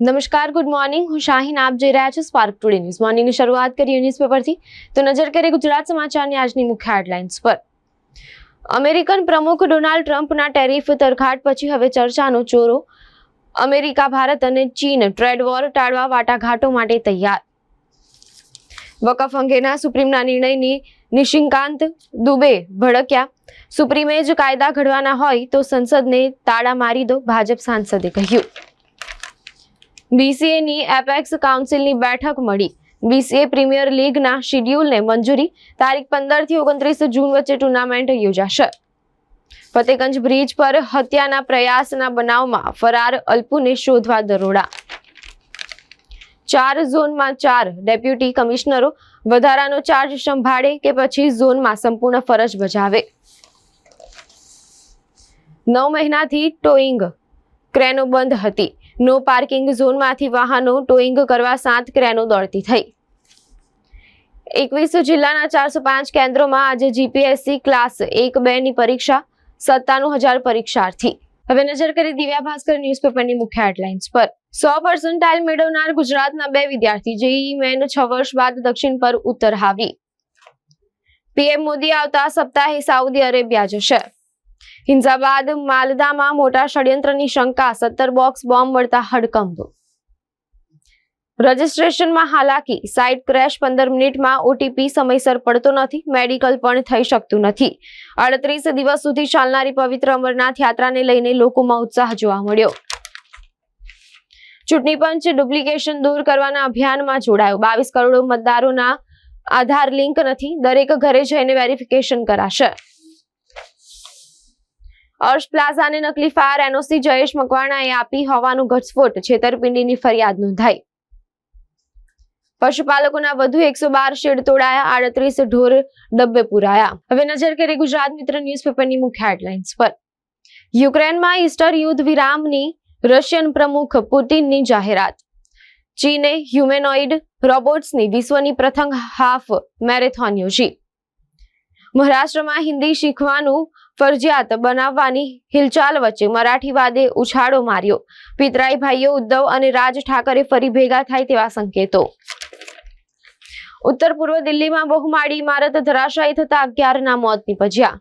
નમસ્કાર good morning હું શાહીન, આપ જોઈ રહ્યા છો સ્પાર્ક ટુડે ન્યૂઝ મોર્નિંગની શરૂઆત કરીએ ન્યૂઝપેપરથી તો નજર કરીએ ગુજરાત સમાચારની આજની મુખ્ય હેડલાઇન્સ પર. અમેરિકન પ્રમુખ ડોનાલ્ડ ટ્રમ્પના ટેરિફ તરખાટ પછી હવે ચર્ચાનો ચોરો. અમેરિકા, ભારત અને ચીન ટ્રેડ વોર ટાળવા વાટાઘાટો માટે તૈયાર. વકફ અંગેના સુપ્રીમના નિર્ણયની નિશિંકાંત દુબે ભડક્યા. સુપ્રીમે જ કાયદા ઘડવાના હોય તો સંસદને તાળા મારી દો, ભાજપ સાંસદે કહ્યું. બીસીએની એપેક્સ કાઉન્સિલની બેઠક મળી. બીસીએ પ્રીમિયર લીગના શિડ્યુલને મંજૂરી. તારીખ પંદરથી ઓગણત્રીસ જૂન વચ્ચે ટુર્નામેન્ટ યોજાશે. ફતેગંજ બ્રિજ પર હત્યાના પ્રયાસના બનાવમાં ફરાર અલ્પુને શોધવા દરોડા. ચાર ઝોનમાં ચાર ડેપ્યુટી કમિશનરો વધારાનો ચાર્જ સંભાળે કે પછી ઝોનમાં સંપૂર્ણ ફરજ બજાવે. નવ મહિનાથી ટોઈંગ. ક્રેનો બંધ હતી. નો પાર્કિંગ ઝોનમાંથી વાહનો ટોઈંગ કરવા સાત ક્રેનો દોડતી થઈ. એકવીસ જિલ્લાના ચારસો પાંચ કેન્દ્રોમાં આજે જીપીએસસી ક્લાસ એક બે ની પરીક્ષા, સત્તાણું હજાર પરીક્ષાર્થી. હવે નજર કરી દિવ્યા ભાસ્કર ન્યૂઝપેપરની મુખ્ય હેડલાઇન્સ પર. સો પર્સન્ટાઇલ મેળવનાર ગુજરાતના બે વિદ્યાર્થી જેઈ મેન છ વર્ષ બાદ દક્ષિણ પર ઉત્તર આવી. પીએમ મોદી આવતા સપ્તાહે સાઉદી અરેબિયા જશે. હિંસા બાદ માલદામાં મોટા ષડયંત્રની શંકા, સત્તર બોક્સ બોમ્બ મળતા હડકંપ. રજિસ્ટ્રેશનમાં હાલાકી, સાઇટ ક્રેશ પંદર મિનિટમાં ઓટીપી સમયસર પડતો નથી, મેડિકલ પણ થઈ શકતું નથી. અડત્રીસ દિવસ સુધી ચાલનારી પવિત્ર અમરનાથ યાત્રાને લઈને લોકોમાં ઉત્સાહ જોવા મળ્યો. ચૂંટણી પંચ ડુપ્લિકેશન દૂર કરવાના અભિયાનમાં જોડાયો. બાવીસ કરોડ મતદારોના આધાર લિંક નથી, દરેક ઘરે જઈને વેરિફિકેશન કરાશે. અર્શ પ્લાઝાને નકલી ફાયર એનઓસી જયેશ મકવાણાએ આપી હોવાનું ઘટસ્ફોટ. છેતરપિંડીની ફરિયાદ નોંધાઈ. પશુપાલકોના વધુ એકસો બાર શેડ તોડાયા, આડત્રીસ ઢોર ડબ્બે પુરાયા. હવે નજર કરીએ ગુજરાત મિત્ર ન્યૂઝપેપરની મુખ્ય હેડલાઇન્સ પર. યુક્રેનમાં ઈસ્ટર યુદ્ધ વિરામની રશિયન પ્રમુખ પુતિનની જાહેરાત. ચીને હ્યુમેનોઇડ રોબોટ્સની વિશ્વની પ્રથમ હાફ મેરેથોન યોજી. મહારાષ્ટ્રમાં હિન્દી શીખવાનું ફરજિયાત બનાવવાની હિલચાલ વચ્ચે મરાઠીવાદે ઉછાળો માર્યો. પિતરાઈ ભાઈઓ ઉદ્ધવ અને રાજ ઠાકરે ફરી ભેગા થાય તેવા સંકેતો. ઉત્તર પૂર્વ દિલ્હીમાં બહુમાળી ઇમારત ધરાશાયી થતા અગિયારના મોત નીપજ્યા.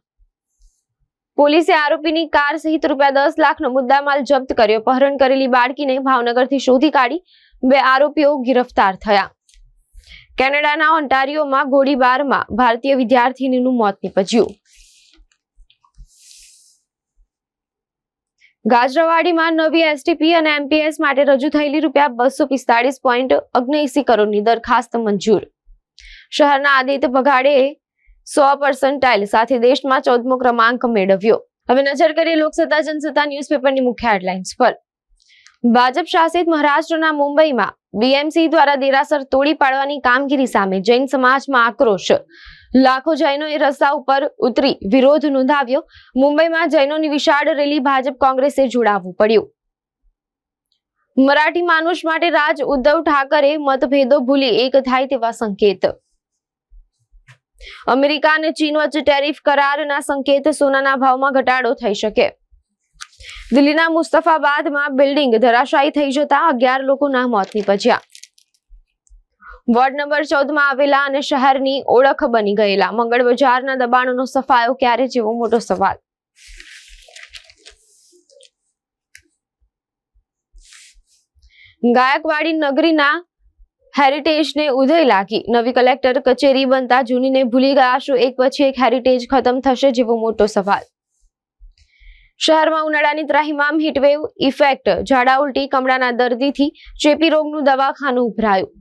પોલીસે આરોપીની કાર સહિત રૂપિયા દસ લાખનો મુદ્દામાલ જપ્ત કર્યો. પહરણ કરેલી બાળકીને ભાવનગરથી શોધી કાઢી બે આરોપીઓ ગિરફતાર થયા. કેનેડાના ઓન્ટારિયોમાં ગોળીબારમાં ભારતીય વિદ્યાર્થીનીનું મોત નીપજ્યું. ગાજરાવાડીમાં નવી એસટીપી અને એમપીએસ માટે રજૂ થયેલી રૂપિયા બસો પિસ્તાળીસ પોઈન્ટ અગ્નેસી કરોડની દરખાસ્ત મંજૂર. શહેરના આદિત્ય ભગાડે સો પર્સન્ટાઇલ સાથે દેશમાં ચૌદમો ક્રમાંક મેળવ્યો. હવે નજર કરીએ લોકસત્તા, જનસત્તા ન્યૂઝપેપરની મુખ્ય હેડલાઇન્સ પર. ભાજપ શાસિત મહારાષ્ટ્રના મુંબઈમાં બીએમસી દ્વારા દેરાસર તોડી પાડવાની કામગીરી સામે જૈન સમાજમાં આક્રોશ. લાખો જૈનોએ રસ્તા ઉપર ઉતરી વિરોધ નોંધાવ્યો. મુંબઈમાં જૈનોની વિશાળ રેલી ભાજપ કોંગ્રેસે જોડાવવું પડ્યું. મરાઠી માનુષ માટે રાજ ઉદ્ધવ ઠાકરે મતભેદો ભૂલી એક થાય તેવા સંકેત. અમેરિકા અને ચીન વચ્ચે ટેરિફ કરારના સંકેત સોનાના ભાવમાં ઘટાડો થઈ શકે. દિલ્હીના મુસ્તફાબાદમાં બિલ્ડિંગ ધરાશાયી થઈ જતા અગિયાર લોકોના મોત નીપજ્યા. વોર્ડ નંબર ચૌદમાં આવેલા અને શહેરની ઓળખ બની ગયેલા. મંગળ બજારના દબાણોનો સફાયો ક્યારે જેવો મોટો સવાલ. ગાયકવાડી નગરીના હેરિટેજને ઉદય લાગી. નવી કલેક્ટર કચેરી બનતા જૂનીને ભૂલી ગયા છો એક પછી એક હેરિટેજ ખતમ થશે જેવો મોટો સવાલ. શહેરમાં ઉનાળાની ત્રાહિમામ હીટવેવ ઇફેક્ટ. ઝાડા ઉલટી, કમળાના દર્દીથી ચેપી રોગનું દવાખાનું ઉભરાયું.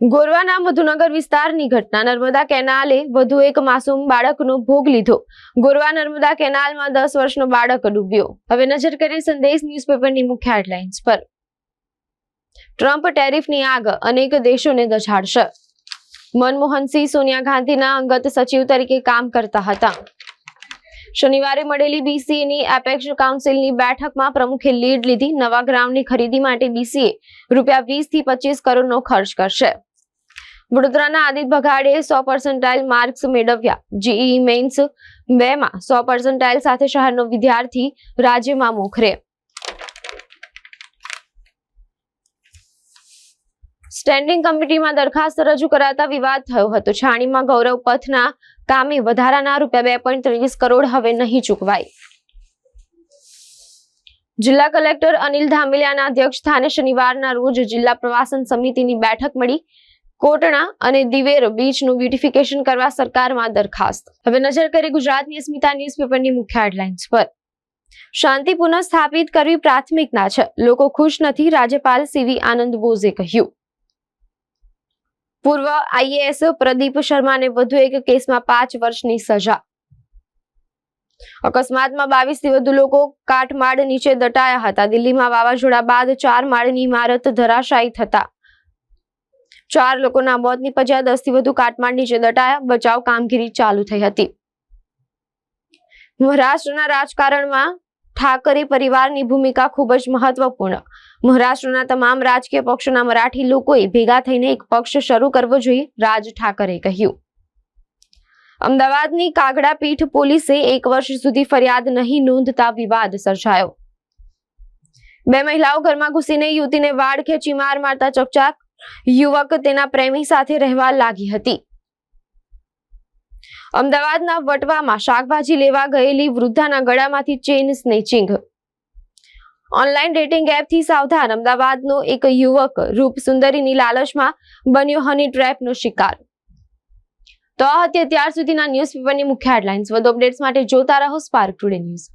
ગોરવાના મધુનગર વિસ્તારની ઘટના. નર્મદા કેનાલે વધુ એક માસૂમ બાળકનો ભોગ લીધો. ગોરવા નર્મદા કેનાલમાં દસ વર્ષનો બાળક ડૂબ્યો. હવે નજર કરીએ સંદેશ ન્યૂઝપેપરની મુખ્ય હેડલાઇન્સ પર. ટ્રમ્પ ટેરિફની આગ અનેક દેશોને દઝાડશે. મનમોહનસિંહ સોનિયા ગાંધીના અંગત સચિવ તરીકે કામ કરતા હતા. શનિવારે મળેલી બીસીએની એપેક્સ કાઉન્સિલની બેઠકમાં પ્રમુખે લીડ લીધી. નવા ગ્રાઉન્ડની ખરીદી માટે બીસીએ રૂપિયા વીસથી પચીસ કરોડનો ખર્ચ કરશે. વડોદરાના આદિત ભગાડે સો પર્સન્ટાઇલ માર્ક્સ મેળવ્યા. જીઈ મેઇન્સ બે માં સો પર્સન્ટાઇલ સાથે શહેરનો વિદ્યાર્થી રાજ્યમાં મોખરે. સ્ટેન્ડિંગ કમિટીમાં દરખાસ્ત રજૂ કરાતા વિવાદ થયો હતો. છાણીમાં ગૌરવ પથના કામે વધારાના રૂપિયા બે પોઈન્ટ ત્રેવીસ કરોડ હવે નહીં ચૂકવાય. જિલ્લા કલેક્ટર અનિલ ધામેલિયાના અધ્યક્ષ સ્થાને શનિવારના રોજ જિલ્લા પ્રવાસન સમિતિની બેઠક મળી. કોટણા અને દિવેર બીચનું બ્યુટિફિકેશન કરવા સરકારમાં દરખાસ્ત. હવે નજર કરી ગુજરાતની અસ્મિતા ન્યૂઝપેપરની મુખ્ય હેડલાઇન્સ પર. શાંતિ પુનઃ સ્થાપિત કરવી પ્રાથમિકતા છે. લોકો ખુશ નથી. રાજ્યપાલ સીવી આનંદ બોઝે કહ્યું. પૂર્વ આઈએએસ પ્રદીપ શર્માને વધુ એક કેસમાં પાંચ વર્ષની સજા. અકસ્માતમાં બાવીસથી વધુ લોકો કાટમાળ નીચે દટાયા હતા. દિલ્હીમાં વાવાઝોડા બાદ ચાર માળની ઇમારત ધરાશાયી થતા. ચાર લોકોના મોત નીપજ્યા દસથી વધુ કાટમાળ નીચે દટાયા, બચાવ કામગીરી ચાલુ થઈ હતી. મહારાષ્ટ્રના રાજકારણમાં ઠાકરે પરિવારની ભૂમિકા ખૂબ જ મહત્વપૂર્ણ. મહારાષ્ટ્રના તમામ રાજકીય પક્ષોના મરાઠી લોકોએ ભેગા થઈને એક પક્ષ શરૂ કરવો જોઈએ, રાજ ઠાકરે કહ્યું. અમદાવાદની કાગડા પીઠ પોલીસે એક વર્ષ સુધી ફરિયાદ નહીં નોંધતા વિવાદ સર્જાયો. બે મહિલાઓ ઘરમાં ઘૂસીને યુવતીને વાળ ખેંચી માર મારતા ચકચાક યુવક તેના પ્રેમી સાથે રહેવા લાગી હતી. અમદાવાદના વટવામાં શાકભાજી લેવા ગયેલી વૃદ્ધાના ગળામાંથી ચેન સ્નેચિંગ. ઓનલાઈન ડેટિંગ એપથી સાવધાન, અમદાવાદનો એક યુવક રૂપ સુંદરીની લાલચમાં બન્યો હની ટ્રેપનો શિકાર. તો આ હતી અત્યાર સુધીના ન્યૂઝપેપરની મુખ્ય હેડલાઇન્સ વધુ અપડેટ્સ માટે જોતા રહો સ્પાર્ક ટુડે ન્યૂઝ